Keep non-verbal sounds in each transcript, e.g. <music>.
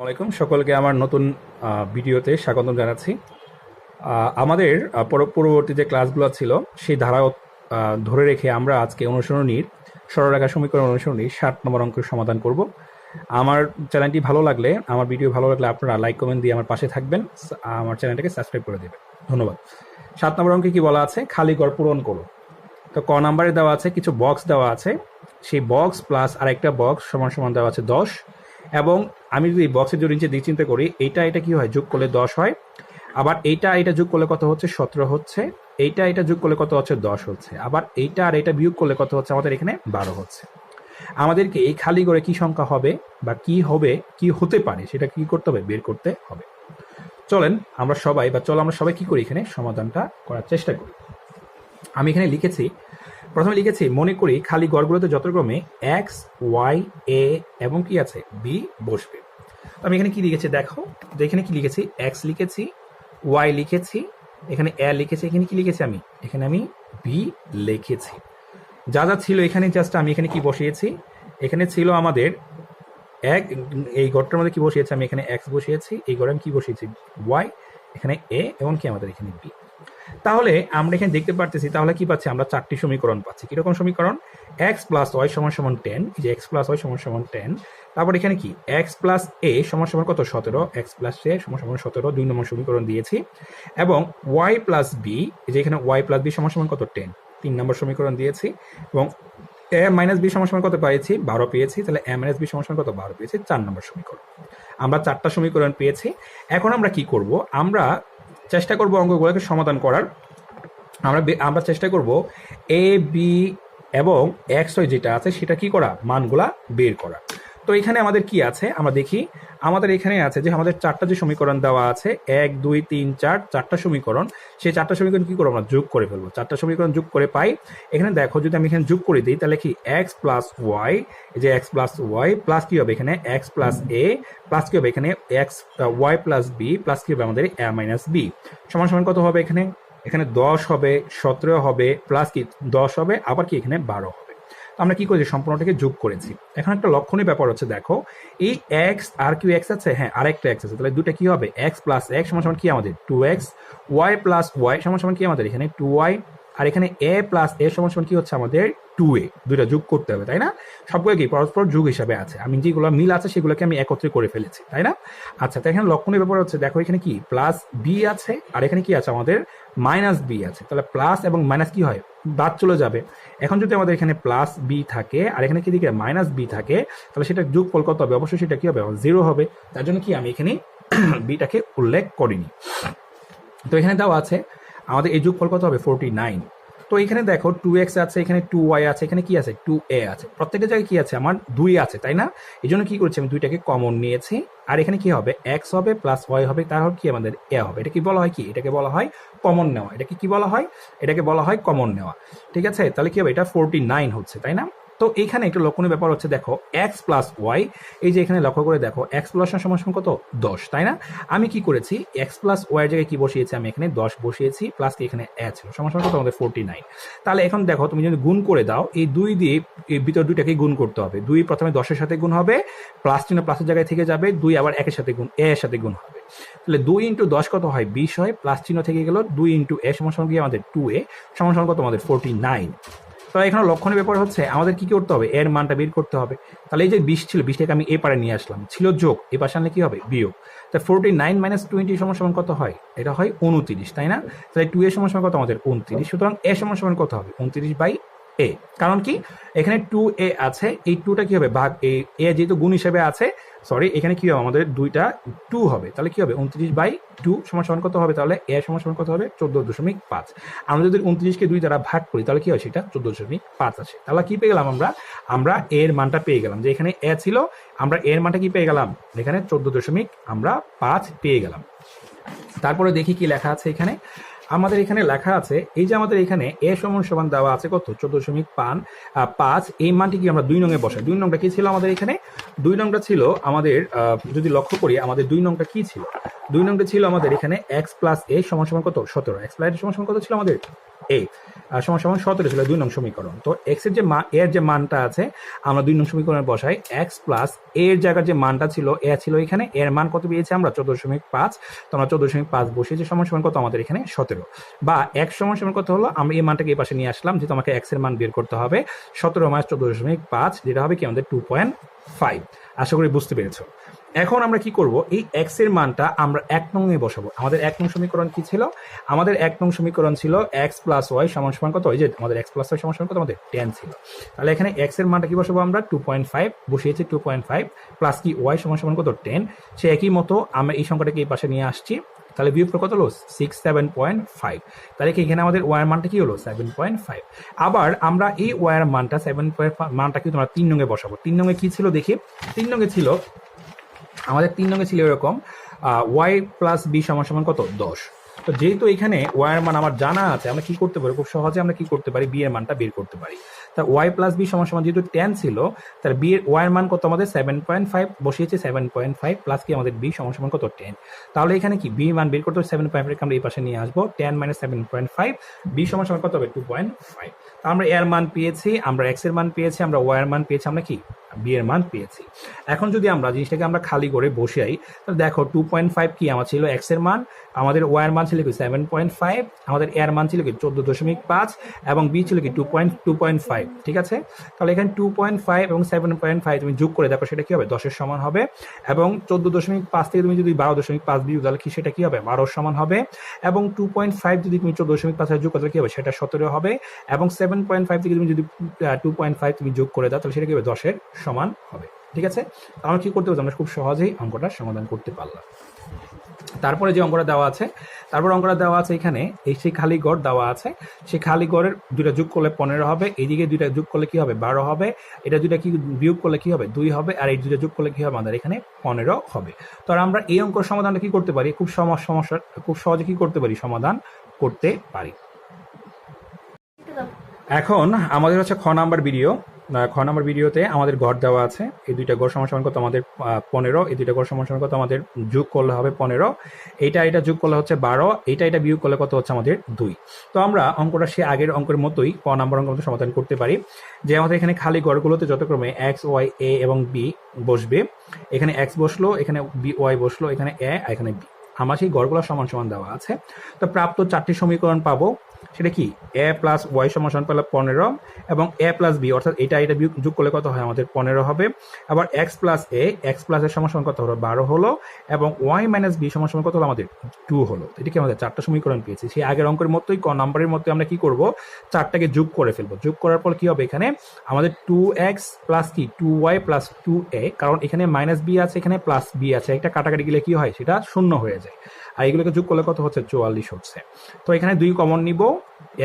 আসসালামাইকুম সকলকে আমার নতুন ভিডিওতে স্বাগতম জানাচ্ছি। আমাদের পর- পূর্ববর্তী যে ক্লাসগুলো ছিল, সেই ধারা ধরে রেখে আমরা আজকে অনুসরণীর সরলরেখা সমীকরণ অনুসরণীর ষাট নম্বর অঙ্কের সমাধান করব। আমার চ্যানেলটি ভালো লাগলে, আমার ভিডিও ভালো লাগলে আপনারা লাইক, কমেন্ট দিয়ে আমার পাশে থাকবেন। আমার চ্যানেলটাকে সাবস্ক্রাইব করে দেবেন। ধন্যবাদ। সাত নম্বর অঙ্কে কি বলা আছে? খালি ঘর পূরণ করো। তো ক নাম্বারে দেওয়া আছে, কিছু বক্স দেওয়া আছে। সেই বক্স প্লাস আরেকটা বক্স সমান সমান দেওয়া আছে দশ। এবং আমি যদি বক্সের যদি নিচে দিক চিন্তা করি, এইটা এটা কি হয়? যোগ করলে দশ হয়। আবার এইটা এটা যোগ করলে কত হচ্ছে? সতেরো হচ্ছে। এইটা এটা যোগ করলে কত হচ্ছে? দশ হচ্ছে। আবার এইটা আর এটা বিয়োগ করলে কত হচ্ছে? আমাদের এখানে বারো হচ্ছে। আমাদেরকে এই খালি করে কি সংখ্যা হবে বা কি হবে, কি হতে পারে, সেটা কি করতে হবে? বের করতে হবে। চলেন আমরা সবাই, বা চলো আমরা সবাই কি করি এখানে? সমাধানটা করার চেষ্টা করি। আমি এখানে লিখেছি প্রথমে লিখেছি, মনে করি খালি গড়গুলোতে যথাক্রমে এক্স, ওয়াই, এ এবং কি আছে? বি বসবে। আমি এখানে কি লিখেছি দেখো, তো এখানে কি লিখেছি? এক্স লিখেছি, ওয়াই লিখেছি, এখানে এ লিখেছি, এখানে কি লিখেছি আমি? এখানে আমি বি লিখেছি। যা যা ছিল এখানে জাস্ট আমি এখানে কি বসিয়েছি? এখানে ছিল আমাদের এক, এই গড়টার মধ্যে কি বসিয়েছি? আমি এখানে এক্স বসিয়েছি, এই গড়ে আমি কি বসিয়েছি? ওয়াই, এখানে এ এবং কি আমাদের এখানে বি। তাহলে আমরা এখানে দেখতে পারতেছি, তাহলে কি পাচ্ছি? আমরা চারটি সমীকরণ পাচ্ছি। কীরকম সমীকরণ? এক্স প্লাস ওয়াই সমান সমান টেন এই যে এক্স প্লাস ওয়াই সমান সমান টেন তারপর এখানে কি? এক্স প্লাস এ সমান সমান কত? সতেরো। এক্স প্লাস এ সমান সমান সতেরো। দুই নম্বর সমীকরণ দিয়েছি। এবং ওয়াই প্লাস বি এই যে এখানে ওয়াই প্লাস বি সমান সমান কত? টেন তিন নম্বর সমীকরণ দিয়েছি। এবং এ মাইনাস বি সমান কত পেয়েছি? বারো পেয়েছি। তাহলে এ মাইনাস বি সমান কত? বারো পেয়েছি। চার নম্বর সমীকরণ। আমরা চারটা সমীকরণ পেয়েছি। এখন আমরা কি করব? আমরা চেষ্টা করব অঙ্কগুলোকে সমাধান করার। আমরা আমরা চেষ্টা করব এ বি এবং এক্স ওয়াই যেটা আছে সেটা কি করা? মানগুলা বের করা। তো এখানে আমাদের কি আছে? আমরা দেখি, আমাদের এখানে আছে যে আমাদের চারটা যে সমীকরণ দেওয়া আছে, এক, দুই, তিন, চার, চারটা সমীকরণ, সেই চারটা সমীকরণ কি করব আমরা? যোগ করে ফেলব। চারটা সমীকরণ যোগ করে পাই। এখানে দেখো, যদি আমি এখানে যোগ করে দিই, তাহলে কি এক্স প্লাস ওয়াই এই যে এক্স প্লাস ওয়াই প্লাস কি হবে এখানে? এক্স প্লাস এ প্লাস কি হবে এখানে? X Y plus B plus কি হবে আমাদের? এ মাইনাস বি সমান সমান কত হবে এখানে? এখানে দশ হবে, সতেরো হবে প্লাস কি? দশ হবে, আবার কি এখানে? বারো হবে। আমরা কি করেছি? সম্পূর্ণটাকে যোগ করেছি। এখন একটা লক্ষণীয় ব্যাপার হচ্ছে, দেখো, এই এক্স আর কিউ এক্স আছে হ্যাঁ আরেকটা এক্স আছে, তাহলে দুটা কি হবে? এক্স প্লাস এক্স সমান সমান কি আমাদের? Two X Y plus Y সমান সমান কি আমাদের এখানে? টু ওয়াই আর এখানে এ প্লাস এ সমান সমান কি হচ্ছে আমাদের? টু এ দুইটা যোগ করতে হবে, তাই না? সবগুলো কি পরস্পর যোগ হিসাবে আছে। আমি যেগুলো মিল আছে, সেগুলোকে আমি একত্রে করে ফেলেছি, তাই না? আচ্ছা তো এখানে লক্ষণীয় ব্যাপার হচ্ছে, দেখো এখানে কি? প্লাস বি আছে, আর এখানে কি আছে আমাদের? মাইনাস বি আছে। তাহলে প্লাস এবং মাইনাস কি হয়? বাদ চলে যাবে। এখন যদি আমাদের এখানে প্লাস বি থাকে, আর এখানে কি দিকে? মাইনাস বি থাকে, তাহলে সেটা যোগফল কত হবে? অবশ্যই সেটা কি হবে? জিরো হবে। তার জন্য কি আমি এখানে <clears throat> বিটাকে উল্লেখ করিনি। তো এখানে দেওয়া আছে, আমাদের এই যোগফল কত হবে? ফোরটি নাইন তো এখানে দেখো টু এক্স আছে, এখানে টু ওয়াই আছে, এখানে কি আছে? টু এ আছে। প্রত্যেকটা জায়গায় কি আছে? আমার দুই আছে, তাই না? এই জন্য কি করছি আমি দুইটাকে কমন নিয়েছি। আর এখানে কি হবে? এক্স হবে প্লাস ওয়াই হবে তারপর কি? আমাদের এ হবে। এটা কি বলা হয় কি? এটাকে বলা হয় কমন নেওয়া। এটাকে কি বলা হয়? এটাকে বলা হয় কমন নেওয়া। ঠিক আছে? তাহলে কি হবে? এটা ফোরটি নাইন হচ্ছে, তাই না? তো এখানে একটু লক্ষণীয় ব্যাপার হচ্ছে, দেখো এক্স প্লাস ওয়াই এই যে এখানে লক্ষ্য করে দেখো এক্স প্লাস সমান সমান কত? দশ, তাই না? আমি কি করেছি? এক্স প্লাস ওয়াই এর জায়গায় কি বসিয়েছি? আমি এখানে দশ বসিয়েছি প্লাস কি এখানে ছিল। সমান সমান কত? আমাদের ফোরটি নাইন তাহলে এখন দেখো, তুমি যদি গুণ করে দাও, এই দুই দিয়ে এই ভিতর দুইটাকে গুণ করতে হবে। দুই প্রথমে দশের সাথে গুণ হবে প্লাস চিহ্ন প্লাসের জায়গায় থেকে যাবে, দুই আবার একের সাথে গুণ এ এর সাথে গুণ হবে। তাহলে দুই ইন্টু দশ কত হয়? বিশ হয় প্লাস চিহ্ন থেকে গেল দুই ইন্টু এ সমান কি আমাদের টু এ সমান সমান কত? আমাদের ফোরটি নাইন তো এখানে লক্ষণীয় ব্যাপার হচ্ছে, আমাদের কি করতে হবে? এর মানটা বের করতে হবে। তাহলে এই যে বিশ ছিল বিশটাকে আমি এ পারে নিয়ে আসলাম। ছিল যোগ, এ পাশে আনলে কি হবে? বিয়োগ। তা ফোরটি নাইন মাইনাস টোয়েন্টি সমান কত হয়? এটা হয় উনতিরিশ, তাই না? তাহলে টু এর সমান কত? আমাদের উনতিরিশ। সুতরাং এ সমান সমান কত হবে? উনতিরিশ বাই এ কারণ কি? এখানে টু এ আছে, এই টুটা কি হবে? ভাগ এ যেহেতু গুণ হিসেবে আছে সরি এখানে কি হবে? আমাদের দুইটা টু হবে। তাহলে কি হবে? উনত্রিশ বাই টু সমান সমান কত হবে? তাহলে এ সমান সমান কত হবে? চোদ্দ দশমিক পাঁচ। আমরা যদি উনত্রিশকে দুই দ্বারা ভাগ করি, তাহলে কি হয় সেটা? চোদ্দ দশমিক পাঁচ আছে। তাহলে কি পেয়ে গেলাম আমরা? আমরা এর মানটা পেয়ে গেলাম। যে এখানে এ ছিল, আমরা এর মানটা কি পেয়ে গেলাম? এখানে চোদ্দ দশমিক আমরা পাঁচ পেয়ে গেলাম। তারপরে দেখি কি লেখা আছে এখানে। আমাদের এখানে লেখা আছে, এই যে আমাদের এখানে এ সমান সমান দেওয়া আছে কত? চোদ্দ দশমিক পান পাঁচ, এই মানটি কি আমরা দুই নঙে বসাই? দুই নংটা কি ছিল আমাদের এখানে? দুই নংটা ছিল আমাদের যদি লক্ষ্য করি, আমাদের দুই নংটা কি ছিল? দুই নংটা ছিল আমাদের এখানে এক্স প্লাস এ সমান সমান কত? সতেরো। এক্স প্লাস সমান সমান কত ছিল আমাদের? এ সমান সমান সতেরো ছিল, দুই নং সমীকরণ। তো এক্সের যে মা এর যে মানটা আছে, আমরা দুই নং সমীকরণে বসাই এক্স প্লাস এর জায়গার যে মানটা ছিল এ ছিল এখানে, এর মান কত পেয়েছি আমরা? চোদ্দ দশমিক পাঁচ। তো আমরা চোদ্দ দশমিক পাঁচ বসিয়েছি, সমান সমান কত আমাদের এখানে? সতেরো। বা এক সমান সমান কত হলো? আমরা এই মানটাকে এই পাশে নিয়ে আসলাম, যেহেতু আমাকে এক্সের মান বের করতে হবে। সতেরো মাস চোদ্দ দশমিক পাঁচ, যেটা হবে কি? আমাদের টু পয়েন্ট ফাইভ আশা করি বুঝতে পেরেছ। এখন আমরা কি করব? এই এক্সের মানটা আমরা এক এ বসাবো। আমাদের এক নং সমীকরণ কি ছিল? আমাদের এক নং সমীকরণ ছিল এক্স প্লাস ওয়াই সমান সমান কত? ওই যে আমাদের এক্স প্লাস ওয়াই সমান সমান কত? আমাদের টেন ছিল। তাহলে এখানে এক্সের মানটা কি বসাবো আমরা? টু পয়েন্ট ফাইভ বসিয়েছি টু পয়েন্ট ফাইভ প্লাস কি ওয়াই সমান সমান কত? টেন সে একই মতো আমরা এই সংখ্যাটাকে এই পাশে নিয়ে আসছি। তাহলে বিয়োগ কত হলো? সিক্স সেভেন পয়েন্ট ফাইভ তাহলে কি এখানে আমাদের ওয়ার মানটা কি হলো? সেভেন পয়েন্ট ফাইভ আবার আমরা এই ওয়ার মানটা সেভেন পয়েন্ট মানটা কি তোমরা তিন নঙ্গে বসাবো। তিন নঙ্গে কি ছিল দেখি? তিন নঙ্গে ছিল আমাদের তিন নঙ্গে ছিল এরকম ওয়াই প্লাস বি সমান সমান কত? দশ। তো যেহেতু এখানে ওয়ার মান আমার জানা আছে, আমরা কি করতে পারি? খুব সহজে আমরা কি করতে পারি? বি এর মানটা বের করতে পারি। তা ওয়াই প্লাস বি সমান সমান যেহেতু টেন ছিল, তার বি এর ওয়ার মান কত আমাদের? সেভেন পয়েন্ট ফাইভ বসিয়েছে সেভেন পয়েন্ট ফাইভ প্লাস কি আমাদের বি সমান সমান কত? টেন তাহলে এখানে কি? বি মান বের করতে হবে সেভেন পয়েন্ট ফাইভ আমরা এই পাশে নিয়ে আসব। Ten minus seven point five B সমান সমান কত হবে? টু পয়েন্ট ফাইভ তা আমরা এর মান পেয়েছি, আমরা এক্সের মান পেয়েছি, আমরা ওয়াই এর মান পেয়েছি, আমরা কি? বি এর মান পেয়েছি। এখন যদি আমরা জিনিসটাকে আমরা খালি করে বসে আই, তাহলে দেখো টু পয়েন্ট ফাইভ কি আমার ছিল এক্সের মান আমাদের ওয়াই এর মান ছিল কি সেভেন পয়েন্ট ফাইভ আমাদের এর মান ছিল কি চোদ্দ দশমিক পাঁচ, এবং বি ছিল কি two point two point five ঠিক আছে? তাহলে এখানে টু পয়েন্ট ফাইভ এবং সেভেন পয়েন্ট ফাইভ তুমি যোগ করে দেখো সেটা কি হবে? দশের সমান হবে, এবং চোদ্দ দশমিক পাঁচ থেকে তুমি যদি বারো দশমিক পাঁচ দিও, তাহলে কি সেটা কি হবে? বারোর সমান হবে, এবং টু পয়েন্ট ফাইভ যদি তুমি চোদ্দ দশমিক পাঁচ যোগ করো, তাহলে কি হবে? সেটা সতেরো হবে, এবং সেভেন পয়েন্ট ফাইভ থেকে তুমি যদি টু পয়েন্ট ফাইভ তুমি যোগ করে দাও, তাহলে সেটা কি হবে? দশের সমান হবে, ঠিক আছে? আমরা কি করতে পারছি? আমরা খুব সহজেই অঙ্কটা সমাধান করতে পারলাম। তারপরে যে অঙ্কটা দেওয়া আছে, তারপর অঙ্কটা দেওয়া আছে এখানে, এই সেই খালি গড় দেওয়া আছে, সেই খালি গড়ের দুইটা যোগ করলে পনেরো হবে, এইদিকে দুইটা যোগ করলে কি হবে? বারো হবে, এটা দুইটা কি বিয়োগ করলে কি হবে? দুই হবে, আর এই দুইটা যোগ করলে কি হবে? আমাদের এখানে পনেরো হবে। তো আমরা এই অঙ্কর সমাধানটা কি করতে পারি? খুব সম- সমস্যা, খুব সহজে কি করতে পারি? সমাধান করতে পারি। এখন আমাদের হচ্ছে খ নাম্বার ভিডিও। খ নাম্বার ভিডিওতে আমাদের গড় দেওয়া আছে। এই দুইটা গড় সমান সমান কত? আমাদের পনেরো। এই দুইটা গড় সমান সমান কত? আমাদের যোগ করলে হবে পনেরো। এইটা, এটা যোগ করলে হচ্ছে বারো। এইটা, এটা বিয়োগ করলে কত হচ্ছে আমাদের দুই। তো আমরা অঙ্কটা সে আগের অঙ্কের মতোই ক নম্বর অঙ্কের মতো সমাধান করতে পারি। যে আমাদের এখানে খালি গড়গুলোতে যতক্রমে এক্স, ওয়াই, এ এবং বি বসবে। এখানে এক্স বসল, এখানে বি, ওয়াই বসল, এখানে এ এখানে বি। আমার সেই গড়গুলো সমান সমান দেওয়া আছে। তো প্রাপ্ত চারটি সমীকরণ পাবো। সেটা কি? এ প্লাস ওয়াই সমান পেলে পনেরো এবং এ প্লাস বি অর্থাৎ এটা এটা যোগ করলে কত হয়? আমাদের পনেরো হবে। আবার X plus A X plus এর সমান কত হলো? বারো হলো এবং ওয়াই মাইনাস বি সমান কত হলো? আমাদের টু হলো। এটা কি আমাদের চারটা সমীকরণ পেয়েছি। সেই আগের অঙ্কের মতোই ক নাম্বারের মধ্যে আমরা কি করব? চারটাকে যোগ করে ফেলব। যোগ করার পর কি হবে এখানে? আমাদের টু এক্স প্লাস কি? Two Y plus two A কারণ এখানে মাইনাস বি আছে, এখানে প্লাস বি আছে। একটা কাটাকাটি গেলে কি হয়? সেটা শূন্য হয়ে যায়। আর এগুলোকে যোগ করলে কত হচ্ছে? চুয়াল্লিশ হচ্ছে। তো এখানে দুই কমন নিব।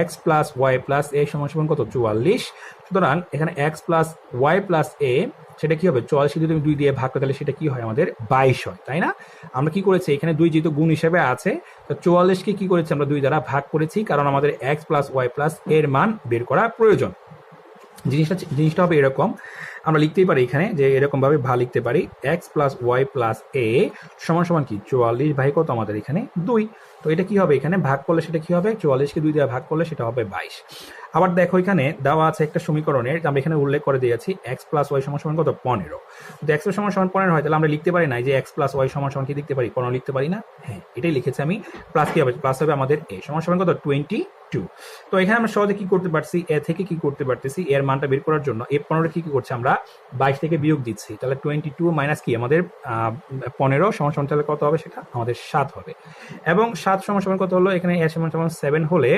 X plus Y plus A সমান সমান কত? চুয়াল্লিশ। সুতরাং এখানে X plus Y plus A সেটা কি হবে? চুয়াল্লিশ যদি তুমি দুই দিয়ে ভাগ করে, তাহলে সেটা কি হয়? আমাদের বাইশ হয়, তাই না? আমরা কি করেছি? এখানে দুই যেহেতু গুণ হিসেবে আছে, তো চুয়াল্লিশকে কি করেছি? আমরা দুই দ্বারা ভাগ করেছি, কারণ আমাদের এক্স প্লাস ওয়াই প্লাস এর মান বের করা প্রয়োজন। জিনিসটা জিনিসটা হবে এরকম। আমরা লিখতেই পারি এখানে যে এরকম ভাবে ভা লিখতে পারি X plus Y plus A সমান সমান কি? চুয়াল্লিশ, ভাই কত আমাদের এখানে? দুই। তো এটা কি হবে এখানে? ভাগ করলে সেটা কি হবে? চুয়াল্লিশকে দুই দিয়ে ভাগ করলে সেটা হবে বাইশ। আবার দেখো এখানে দেওয়া আছে একটা সমীকরণের আমরা এখানে উল্লেখ করে দিয়েছি এক্স প্লাস ওয়াই সমান সমান কত? পনেরো। যদি এক্স সমান সমান পনেরো হয়, তাহলে আমরা লিখতে পারি না যে এক্স প্লাস ওয়াই সমান সমান কি লিখতে পারি? পনেরো লিখতে পারি না? হ্যাঁ এটাই লিখেছি আমি। প্লাস কি হবে? প্লাস হবে আমাদের এ সমান সমান কত? টোয়েন্টি টু তো এখানে আমরা সহজে কি করতে পারছি? এ থেকে কি করতে পারতেছি? এর মানটা বের করার জন্য এ পনেরো কি কি করছে আমরা? বাইশ থেকে বিয়োগ দিচ্ছি। তাহলে টোয়েন্টি টু মাইনাস কি? আমাদের পনেরো সমান সমান তাহলে কত হবে সেটা? আমাদের সাত হবে। এবং সাত সমান সমান কত হলো? এখানে এ সমান সমান সেভেন হলে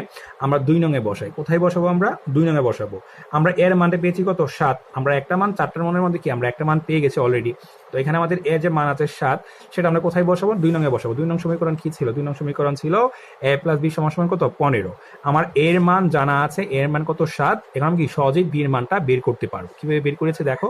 আমরা দুই নঙে বসাই। কোথায় বসাবো আমরা? দুই নঙে বসাবো। আমরা এর মানটা পেয়েছি কত? সাত। আমরা একটা মান, চারটার মানের মধ্যে কি? আমরা একটা মান পেয়ে গেছি অলরেডি তো এখানে আমাদের এ যে মান আছে সাত, সেটা আমরা কোথায় বসাবো? দুই নঙে বসাবো। দুই নং সমীকরণ কি ছিল? দুই নং সমীকরণ ছিল এ প্লাস বি সমান কত? পনেরো। আমার এর মান জানা আছে, এর মান কত? সাত। এখন আমি কি সহজেই বি এর মানটা বের করতে পারব। কীভাবে বের করেছে দেখো?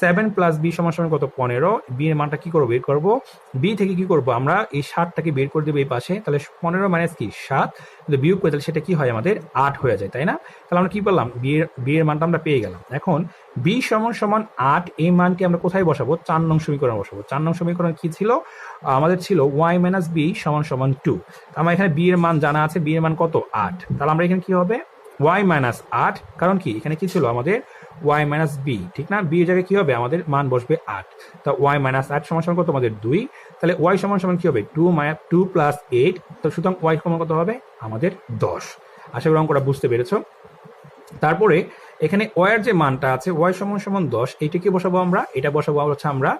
সেভেন প্লাস বি সমান কত? পনেরো। বি এর মানটা কি করব? বের করব? বি থেকে কি করব? আমরা এই সাতটাকে বের করে দেবো এই পাশে। তাহলে পনেরো মাইনাস কি? সাত। যদি বিয়োগ করে তাহলে সেটা কি হয় আমাদের আট হয়ে যায়, তাই না? তাহলে আমরা কি করলাম? বিয়ের বিয়ের মানটা আমরা পেয়ে গেলাম। এখন বি সমান সমান আট, এই মানকে আমরা কোথায় বসাবো? চার নং সমীকরণ বসাবো। চার নং সমীকরণ কি ছিল? আমাদের ছিল ওয়াই মাইনাস বি সমান সমান টু আমার এখানে বি এর মান জানা আছে বি এর মান কত? আট। তাহলে আমরা এখানে কি হবে? ওয়াই মাইনাস আট। কারণ কি? এখানে কি ছিল? আমাদের ওয়াই মাইনাস বি ঠিক না? বি এর জায়গায় কি হবে? আমাদের মান বসবে আট। তা ওয়াই মাইনাস আট সমান সমান কত? আমাদের দুই। তাহলে ওয়াই সমান সমান কি হবে? টু মাই টু প্লাস এইট তো সুতরাং ওয়াই সমান কত হবে? আমাদের দশ। আশা করি অঙ্কটা বুঝতে পেরেছ। তারপরে এখানে ওয়ার যে মানটা আছে ওয়াই সমান সমান দশ এইটাকে বসাবো আমরা? এটা বসাবো হচ্ছে আমরা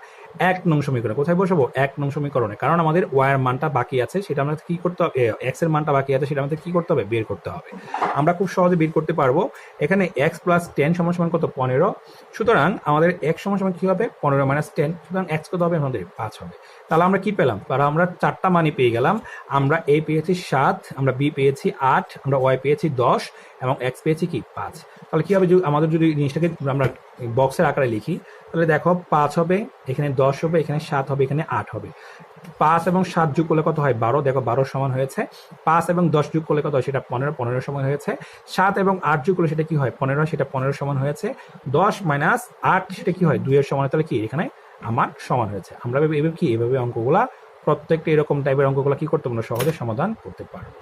এক নং সমীকরণে। কোথায় বসাবো? এক নং সমীকরণে। কারণ আমাদের ওয়ার মানটা বাকি আছে, সেটা আমাদের কি করতে হবে? এক্সের মানটা বাকি আছে, সেটা আমাদের কি করতে হবে? বের করতে হবে। আমরা খুব সহজে বের করতে পারব। এখানে এক্স প্লাস টেন সমান সমান কত? পনেরো। সুতরাং আমাদের এক্স সমান সমান কি হবে? পনেরো মাইনাস টেন সুতরাং এক্স কত হবে? আমাদের পাঁচ হবে। তাহলে আমরা কি পেলাম? তাহলে আমরা চারটা মানই পেয়ে গেলাম। আমরা এ পেয়েছি সাত, আমরা বি পেয়েছি আট, আমরা ওয়াই পেয়েছি দশ, এবং এক্স পেয়েছি কি? পাঁচ। তাহলে কি হবে? আমাদের যদি জিনিসটাকে আমরা বক্সের আকারে লিখি, তাহলে দেখো পাঁচ হবে, এখানে দশ হবে, এখানে সাত হবে, এখানে আট হবে। পাঁচ এবং সাত যোগ করলে কত হয়? বারো। দেখো, বারো সমান হয়েছে। পাঁচ এবং দশ যোগ করলে কত হয়? সেটা পনেরো। পনেরো সমান হয়েছে। সাত এবং আট যোগ করলে সেটা কি হয়? পনেরো। সেটা পনেরো সমান হয়েছে। দশ মাইনাস আট, সেটা কি হয়? দুইয়ের সমান তাহলে কি? এখানে আমার সমান হয়েছে। আমরা এভাবে কি? এভাবে অঙ্কগুলা, প্রত্যেকটা এরকম টাইপের অঙ্কগুলা কি করতে পারব? সহজে সমাধান করতে পারব।